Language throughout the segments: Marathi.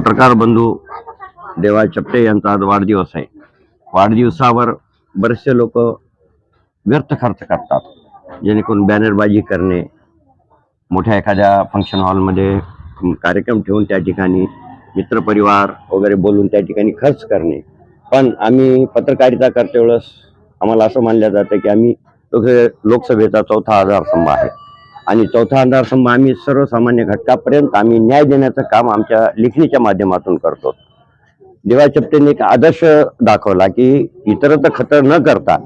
पत्रकार बंधू देवा चपटे यांचा आज वाढदिवस आहे. वाढदिवसावर बरेचसे लोक व्यर्थ खर्च करतात. जेणेकरून बॅनरबाजी करणे मोठ्या एखाद्या फंक्शन हॉलमध्ये कार्यक्रम ठेवून त्या ठिकाणी मित्रपरिवार वगैरे बोलून त्या ठिकाणी खर्च करणे. पण आम्ही पत्रकारिता करते वेळेस आम्हाला असं मानलं जातं की आम्ही लोकसभेचा चौथा आधारस्तंभ आहे. आणि चौथा अंधारसंभ आम्ही सर्वसामान्य घटकापर्यंत आम्ही न्याय देण्याचं काम आमच्या लेखणीच्या माध्यमातून करतो. देवा चपटेने एक आदर्श दाखवला की इतरत्र खतर न करता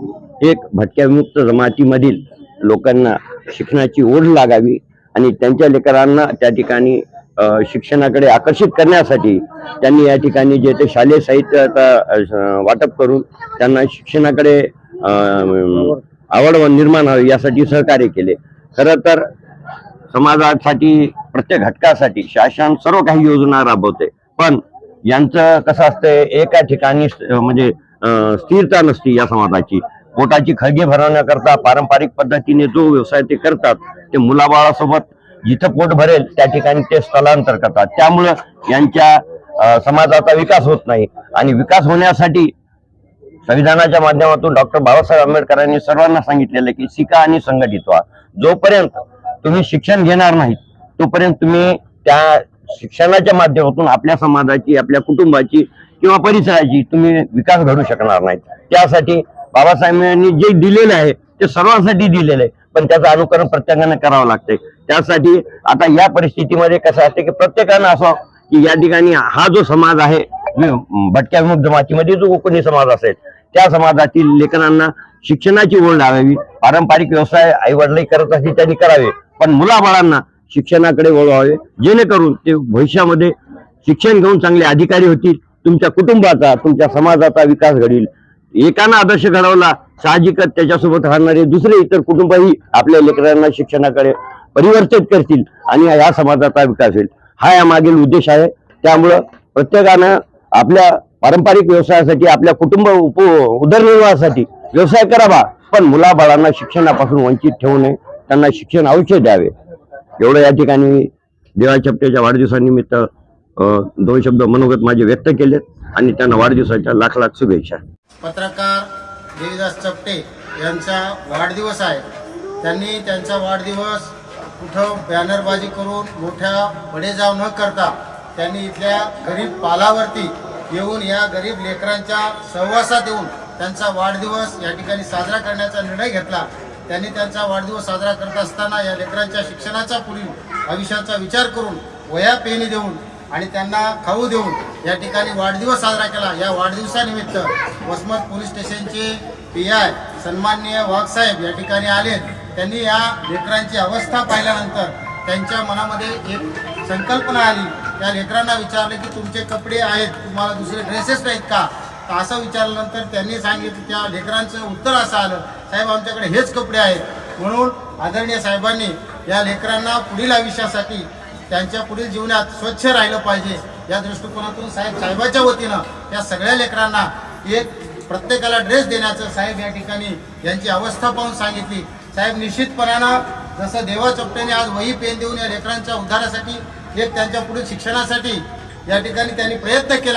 एक भटक्यामुक्त जमातीमधील लोकांना शिक्षणाची ओढ लागावी आणि त्यांच्या लेकरांना त्या ठिकाणी शिक्षणाकडे आकर्षित करण्यासाठी त्यांनी या ठिकाणी जे ते शालेय साहित्याचा वाटप करून त्यांना शिक्षणाकडे आवड निर्माण व्हावी यासाठी सहकार्य केले. खरं तर समाजासाठी प्रत्येक घटकासाठी शासन सर्व काही योजना राबवते. पण यांचं कसं असतंय एका ठिकाणी म्हणजे अं, स्थिरता नसती या समाजाची. पोटाची खळगे भरवण्याकरता पारंपरिक पद्धतीने जो व्यवसाय ते करतात ते मुलाबाळासोबत जिथं पोट भरेल त्या ठिकाणी ते स्थलांतर करतात. त्यामुळं यांच्या समाजाचा विकास होत नाही. आणि विकास होण्यासाठी संविधानाच्या माध्यमातून डॉक्टर बाबासाहेब आंबेडकरांनी सर्वांना सांगितलेलं की शिका आणि संघटित व्हा. जोपर्यंत तुम्ही शिक्षण घेणार नाहीत तोपर्यंत तुम्ही त्या शिक्षणाच्या माध्यमातून आपल्या समाजाची आपल्या कुटुंबाची किंवा परिसराची तुम्ही विकास घडू शकणार नाहीत. त्यासाठी बाबासाहेबांनी जे दिलेलं आहे ते सर्वांसाठी दिलेलं आहे. पण त्याचं अनुकरण प्रत्येकानं करावं लागतंय. त्यासाठी आता या परिस्थितीमध्ये कसं असते की प्रत्येकानं असं की या ठिकाणी हा जो समाज आहे भटक्या विमुक्त जमातीमध्ये जो कोकणी समाज असेल त्या समाजातील लेखनांना शिक्षणाची ओढ लावावी. पारंपरिक व्यवसाय आई वडलाही करत असतील त्यांनी करावे. पण मुलाबाळांना शिक्षणाकडे वळवावे. जेणेकरून ते भविष्यामध्ये शिक्षण घेऊन चांगले अधिकारी होतील. तुमच्या कुटुंबाचा तुमच्या समाजाचा विकास घडेल. एकानं आदर्श घडवला साहजिकच त्याच्यासोबत राहणारे दुसरे इतर कुटुंबही आपल्या लेकरांना शिक्षणाकडे परिवर्तित करतील आणि या समाजाचा विकास होईल. हा या मागील उद्देश आहे. त्यामुळं प्रत्येकानं आपल्या पारंपरिक व्यवसायासाठी आपल्या कुटुंब उप उदरनिर्वाहासाठी व्यवसाय करावा पण मुलाबाळांना शिक्षणापासून वंचित ठेवू नये. त्यांना शिक्षण अवश्य द्यावे. एवढं या ठिकाणी देवा चपटेच्या वाढदिवसानिमित्त अं, दोन शब्द मनोगत माझे व्यक्त केलेत आणि त्यांना वाढदिवसाच्या लाख लाख शुभेच्छा. पत्रकार देवीदास चपटे यांचा वाढदिवस आहे. त्यांनी त्यांचा वाढदिवस कुठं बॅनरबाजी करून मोठ्या बडेजाव न करता त्यांनी इथल्या गरीब पालावरती येऊन या गरीब लेकरांच्या सहवासात येऊन त्यांचा वाढदिवस या ठिकाणी साजरा करण्याचा निर्णय घेतला. त्यांनी त्यांचा वाढदिवस साजरा करत असताना या लेकरांच्या शिक्षणाचा पुढील भविष्याचा विचार करून वया पेनी देऊन आणि त्यांना खाऊ देऊन या ठिकाणी वाढदिवस साजरा केला. या वाढदिवसानिमित्त वसमत पोलीस स्टेशनचे पी आय सन्माननीय वाघसाहेब या ठिकाणी आले. त्यांनी या लेकरांची अवस्था पाहिल्यानंतर त्यांच्या मनामध्ये एक संकल्पना आली. त्या लेकरांना विचारले की तुमचे कपडे आहेत तुम्हाला दुसरे ड्रेसेस नाहीत का? तर असं विचारल्यानंतर त्यांनी सांगितलं त्या लेकरांचं उत्तर असं आलं साहेब आमच्याकडे हेच कपडे आहेत. म्हणून आदरणीय साहेबांनी या लेकरांना पुढील आयुष्यासाठी त्यांच्या पुढील जीवनात स्वच्छ राहिलं पाहिजे. या दृष्टिकोनातून साहेब साहेबाच्या वतीनं या सगळ्या लेकरांना एक प्रत्येकाला ड्रेस देण्याचं साहेब या ठिकाणी यांची अवस्था पाहून सांगितली. साहेब निश्चितपणानं जसं देवा चपट्याने आज वही पेन देऊन या लेकरांच्या उद्धारासाठी एक त्यांच्या पुढील शिक्षणासाठी या ठिकाणी त्यांनी प्रयत्न केला.